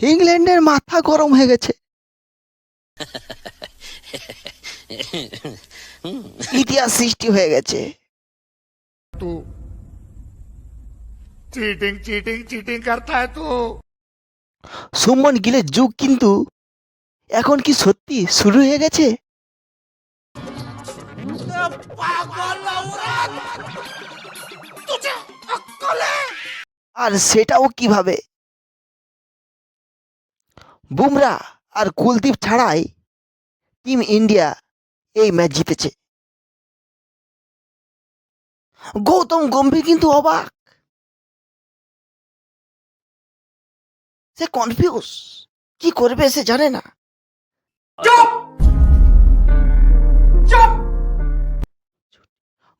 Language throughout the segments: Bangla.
ইংল্যান্ডের মাথা গরম হয়ে গেছে। ইতিহাস সৃষ্টি হয়ে গেছে। তো চিটিং চিটিং চিটিং করতে তো সুমন গিলের যুগ কিন্তু এখন কি সত্যি শুরু হয়ে গেছে? আর সেটাও কীভাবে? বুমরা আর কুলদীপ ছাড়াই টিম ইন্ডিয়া এই ম্যাচ জিতেছে। গৌতম গম্ভীর কিন্তু অবাক। সে কনফিউজ কি করবে সে জানে না।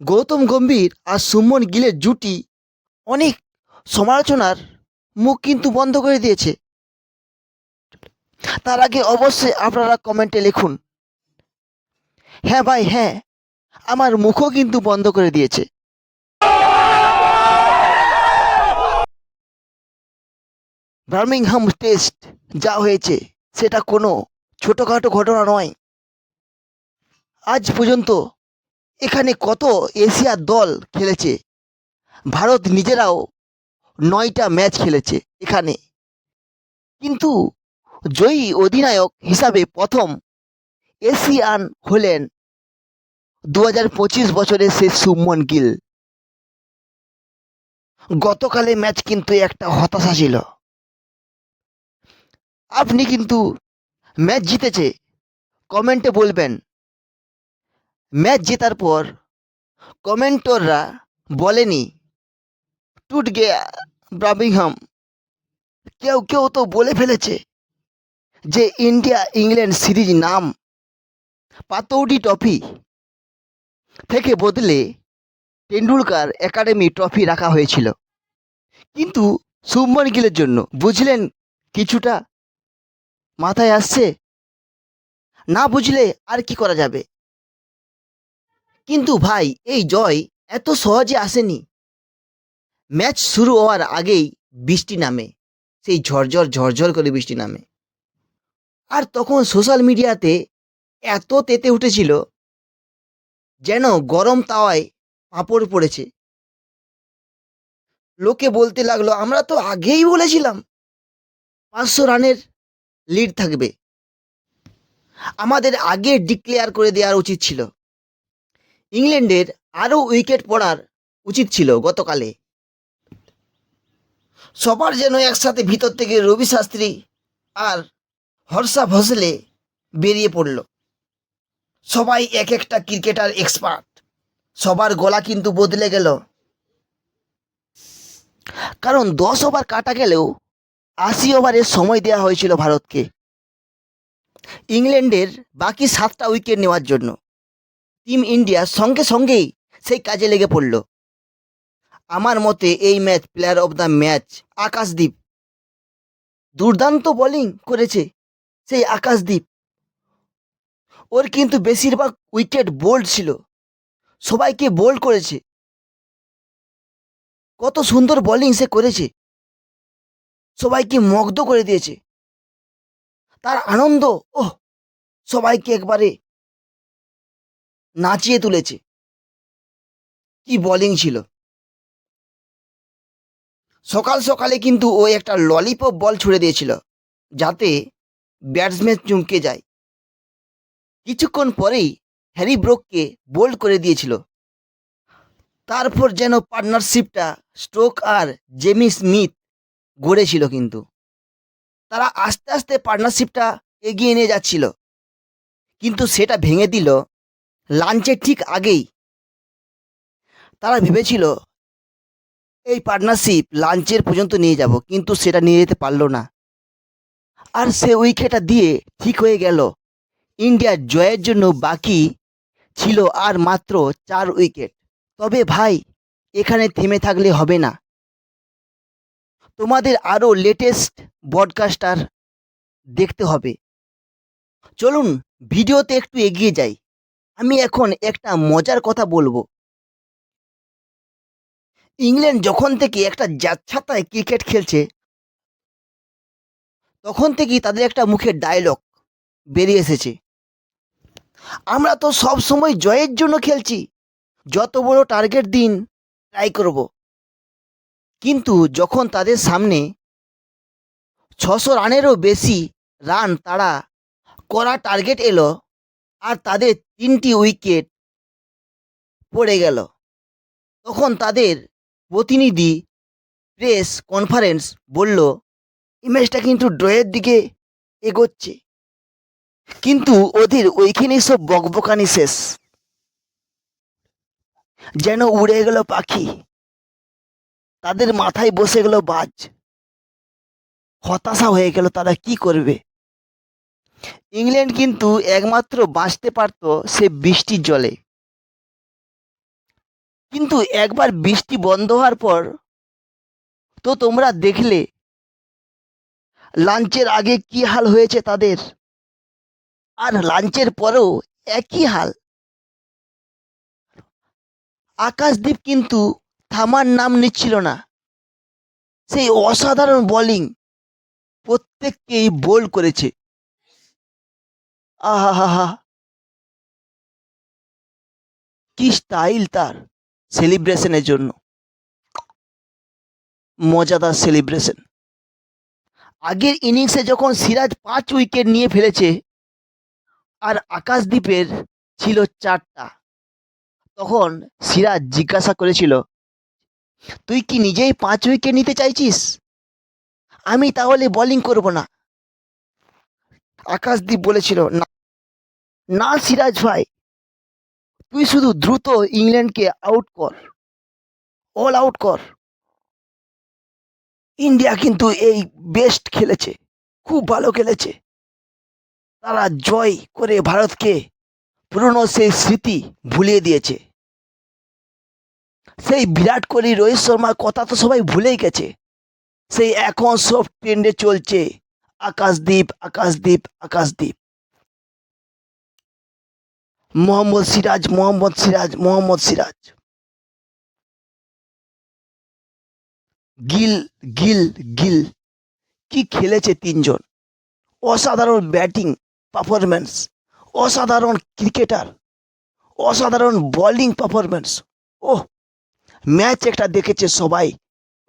গৌতম গম্ভীর আর সুমন গিলের জুটি অনেক সমালোচনার মুখ কিন্তু বন্ধ করে দিয়েছে। তার আগে অবশ্যই আপনারা কমেন্টে লিখুন। হ্যাঁ ভাই হ্যাঁ আমার মুখও কিন্তু বন্ধ করে দিয়েছে। বার্মিংহাম টেস্ট যা হয়েছে, সেটা কোনো ছোটোখাটো ঘটনা নয়। আজ পর্যন্ত এখানে কত এশিয়ার দল খেলেছে, ভারত নিজেরাও নয়টা ম্যাচ খেলেছে এখানে। কিন্তু জয়ী অধিনায়ক হিসাবে প্রথম এশিয়ান হলেন দু হাজার পঁচিশ বছরের সে সুমন গিল। গতকালে ম্যাচ কিন্তু একটা হতাশা ছিল। আপনি কিন্তু ম্যাচ জিতেছে, কমেন্টে বলবেন। ম্যাচ জেতার পর কমেন্টররা বলেনি টুট গেয়া ব্রামিংহাম, কেউ কেউ তো বলে ফেলেছে। যে ইন্ডিয়া ইংল্যান্ড সিরিজ নাম পাতৌডি ট্রফি থেকে বদলে টেন্ডুলকার একাডেমি ট্রফি রাখা হয়েছিল। কিন্তু শুভমন গিলের জন্য বুঝলেন কিছুটা মাথায় আসছে? না বুঝলে আর কি করা যাবে? কিন্তু ভাই, এই জয় এত সহজে আসেনি। ম্যাচ শুরু হওয়ার আগেই বৃষ্টি নামে, সেই ঝরঝর ঝরঝর করে বৃষ্টি নামে। আর তখন সোশ্যাল মিডিয়াতে এত তেতে উঠেছিল যেন গরম তাওয়ায় পাঁপড় পড়েছে। লোকে বলতে লাগল, আমরা তো আগেই বলেছিলাম পাঁচশো রানের লিড থাকবে। আমাদের আগে ডিক্লেয়ার করে দেওয়ার উচিত ছিল। ইংল্যান্ডের আরও উইকেট পড়ার উচিত ছিল গতকালে। সবার যেন একসাথে ভিতর থেকে রবি শাস্ত্রী আর হর্ষা ভসলে বেরিয়ে পড়ল। সবাই এক একটা ক্রিকেটার এক্সপার্ট সবার গলা কিন্তু বদলে গেল। কারণ দশ ওভার কাটা গেলেও আশি ওভারের সময় দেওয়া হয়েছিল ভারতকে। ইংল্যান্ডের বাকি সাতটা উইকেট নেওয়ার জন্য। টিম ইন্ডিয়া সঙ্গে সঙ্গেই সেই কাজে লেগে পড়ল। আমার মতে এই match player of the match Akashdeep দুর্দান্ত বোলিং করেছে। সেই আকাশদীপ ওর কিন্তু বেশিরভাগ উইকেট বোল্ড ছিল। সবাইকে বোল্ড করেছে। কত সুন্দর বোলিং সে করেছে। সবাইকে মগ্ধ করে দিয়েছে। তার আনন্দ, ওহ, সবাইকে একবারে নাচিয়ে তুলেছে। কি বোলিং ছিল। সকাল সকালে কিন্তু ও একটা ললিপপ বল ছুড়ে দিয়েছিল। যাতে ব্যাটসম্যান চমকে যায়। কিছুক্ষণ পরেই হ্যারি ব্রোককে বোল্ড করে দিয়েছিল। তারপর যেন পার্টনারশিপটা স্ট্রোক আর জেমি স্মিথ গড়েছিল কিন্তু। তারা আস্তে আস্তে পার্টনারশিপটা এগিয়ে নিয়ে যাচ্ছিল। কিন্তু সেটা ভেঙে দিল লাঞ্চের ঠিক আগেই। তারা ভেবেছিল, এই পার্টনারশিপ লাঞ্চের পর্যন্ত নিয়ে যাব, কিন্তু সেটা নিয়ে যেতে পারল না। আর সে উইকেটটা দিয়ে ঠিক হয়ে গেল। ইন্ডিয়ার জয়ের জন্য বাকি ছিল আর মাত্র চার উইকেট। তবে ভাই, এখানে থেমে থাকলে হবে না। তোমাদের আরও লেটেস্ট ব্রডকাস্টার দেখতে হবে। চলুন, ভিডিওতে একটু এগিয়ে যাই। আমি এখন একটা মজার কথা বলব। ইংল্যান্ড যখন থেকে একটা যাচ্ছাতায় ক্রিকেট খেলছে তখন থেকেই তাদের একটা মুখের ডায়লগ বেরিয়ে এসেছে। আমরা তো সব সময় জয়ের জন্য খেলছি। যত বড় টার্গেট দিন ট্রাই করব। কিন্তু যখন তাদের সামনে ছশো রানেরও বেশি রান তারা করা টার্গেট এলো আর তাদের তিনটি উইকেট পড়ে গেল, তখন তাদের প্রতিনিধি প্রেস কনফারেন্স বলল ইমেজটা কিন্তু ড্রয়ের দিকে এগোচ্ছে। কিন্তু ওদের ওইখানেই সব বকবকানি শেষ। যেন উড়ে গেল পাখি। তাদের মাথায় বসে গেল বাজ। হতাশা হয়ে গেল তারা কি করবে? ইংল্যান্ড কিন্তু একমাত্র বাঁচতে পারত সে বৃষ্টির জলে। কিন্তু একবার বৃষ্টি বন্ধ হওয়ার পর তো তোমরা দেখলে লাঞ্চের আগে কি হাল হয়েছে তাদের? আর লাঞ্চের পরেও একই হাল। আকাশদ্বীপ কিন্তু থামার নাম নিচ্ছিল না। সেই অসাধারণ বোলিং প্রত্যেককেই বোল করেছে। আহা কি স্টাইল তার সেলিব্রেশনের জন্য। মজাদার সেলিব্রেশন আগের ইনিংসে যখন সিরাজ পাঁচ উইকেট নিয়ে ফেলেছে, আর আকাশদ্বীপের ছিল চারটা, তখন সিরাজ জিজ্ঞাসা করেছিল, তুই কি নিজেই পাঁচ উইকেট নিতে চাইছিস? আমি তাহলে বোলিং করব না। আকাশদ্বীপ বলেছিল, না না সিরাজ ভাই, তুই শুধু দ্রুত ইংল্যান্ডকে আউট কর অল আউট কর। ইন্ডিয়া কিন্তু এই বেস্ট খেলেছে, খুব ভালো খেলেছে। তারা জয় করে ভারতকে পুরনো সেই স্মৃতি ভুলিয়ে দিয়েছে। সেই বিরাট কোহলি, রোহিত শর্মার কথা তো সবাই ভুলেই গেছে। সেই এখন সব ট্রেন্ডে চলছে আকাশদ্বীপ আকাশদ্বীপ আকাশদ্বীপ মোহাম্মদ সিরাজ মোহাম্মদ সিরাজ মোহাম্মদ সিরাজ। গিল গিল গিল। কি খেলেছে তিনজন? অসাধারণ ব্যাটিং পারফরম্যান্স, অসাধারণ ক্রিকেটার, অসাধারণ বোলিং পারফরম্যান্স। ও ম্যাচ একটা দেখেছে সবাই,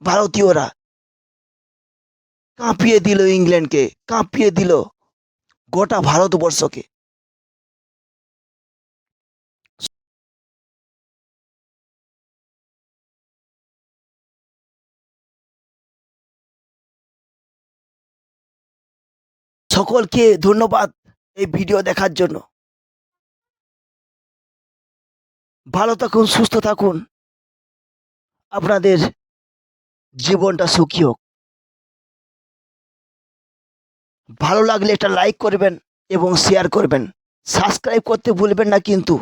ভারতীয়রা। কাঁপিয়ে দিল ইংল্যান্ডকে, কাঁপিয়ে দিল গোটা ভারতবর্ষকে। সকলকে ধন্যবাদ এই ভিডিও দেখার জন্য। ভালো থাকুন, সুস্থ থাকুন। আপনাদের জীবনটা সুখী হোক। ভালো লাগলে একটা লাইক করবেন এবং শেয়ার করবেন। সাবস্ক্রাইব করতে ভুলবেন না কিন্তু।